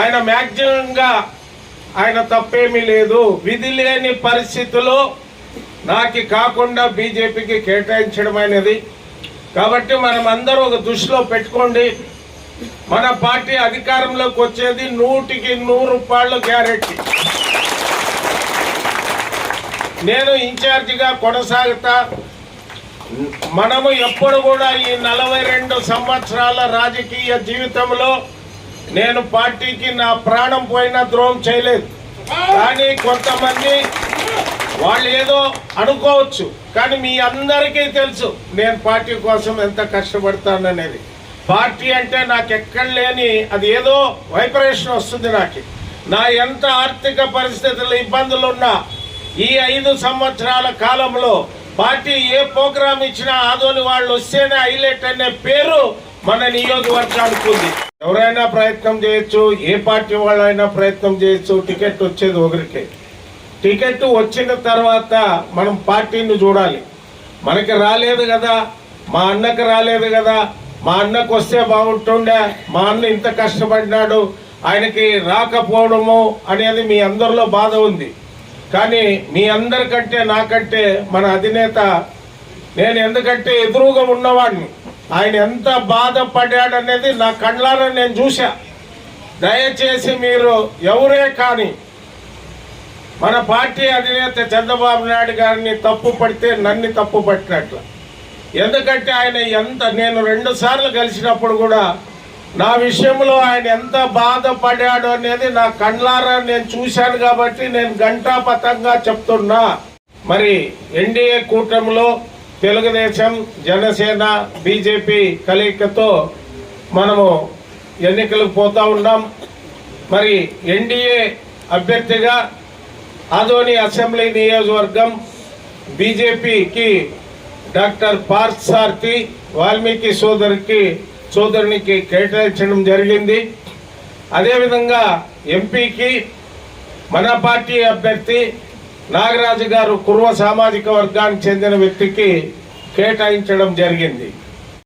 ఆయన మ్యాక్సిమంగా ఆయన తప్పేమీ లేదు. విధి లేని పరిస్థితుల్లో నాకు కాకుండా బీజేపీకి కేటాయించడం అనేది కాబట్టి మనం అందరూ ఒక దృష్టిలో పెట్టుకోండి. మన పార్టీ అధికారంలోకి వచ్చేది నూటికి నూరు రూపాయలు గ్యారెంటీ. నేను ఇన్ఛార్జిగా కొనసాగుతా. మనము ఎప్పుడు కూడా ఈ నలభై రెండు సంవత్సరాల రాజకీయ జీవితంలో నేను పార్టీకి నా ప్రాణం పోయినా ద్రోహం చేయలేదు. కానీ కొంతమంది వాళ్ళు ఏదో అనుకోవచ్చు కానీ మీ అందరికీ తెలుసు నేను పార్టీ కోసం ఎంత కష్టపడతాననేది. పార్టీ అంటే నాకు ఎక్కడ లేని అది ఏదో వైబ్రేషన్ వస్తుంది నాకు. నా ఎంత ఆర్థిక పరిస్థితుల్లో ఇబ్బందులు ఉన్నా ఈ ఐదు సంవత్సరాల కాలంలో పార్టీ ఏ ప్రోగ్రామ్ ఇచ్చినా ఆదోని వాళ్ళు వస్తేనే హైలైట్ అనే పేరు మన నియోజకవర్గానికి ఉంది. ఎవరైనా ప్రయత్నం చేయొచ్చు ఏ పార్టీ వాళ్ళైనా ప్రయత్నం చేయొచ్చు టికెట్ వచ్చేది ఒకరికే. టికెట్ వచ్చిన తర్వాత మనం పార్టీని చూడాలి. మనకి రాలేదు కదా మా అన్నకి రాలేదు కదా మా అన్నకు వస్తే బాగుంటుండే మా అన్న ఇంత కష్టపడినాడు ఆయనకి రాకపోవడము అనేది మీ అందరిలో బాధ ఉంది. కానీ మీ అందరికంటే నాకంటే మన అధినేత నేను ఎందుకంటే ఎదురుగా ఉన్నవాడిని ఆయన ఎంత బాధపడ్డాడనేది నా కళ్ళారా నేను చూశా. దయచేసి మీరు ఎవరే కానీ మన పార్టీ అధినేత చంద్రబాబు నాయుడు గారిని తప్పు పడితే నన్ను తప్పు పట్టినట్లు. ఎందుకంటే ఆయన ఎంత నేను రెండు సార్లు కలిసినప్పుడు కూడా నా విషయంలో ఆయన ఎంత బాధపడాడు అనేది నా కళ్ళారా నేను చూశాను కాబట్టి నేను గంటాపతంగా చెప్తున్నా. మరి ఎన్డీఏ కూటమిలో తెలుగుదేశం జనసేన బీజేపీ కలయికతో మనము ఎన్నికలకు పోతూ ఉన్నాం. మరి ఎన్డీఏ అభ్యర్థిగా ఆదోని అసెంబ్లీ నియోజకవర్గం బీజేపీకి డాక్టర్ పార్థ్ సారథి వాల్మీకి సోదరికి సోదరునికి కేటాయించడం జరిగింది. అదేవిధంగా ఎంపీకి మన పార్టీ అభ్యర్థి నాగరాజు గారు కుర్వ సామాజిక వర్గానికి చెందిన వ్యక్తికి కేటాయించడం జరిగింది.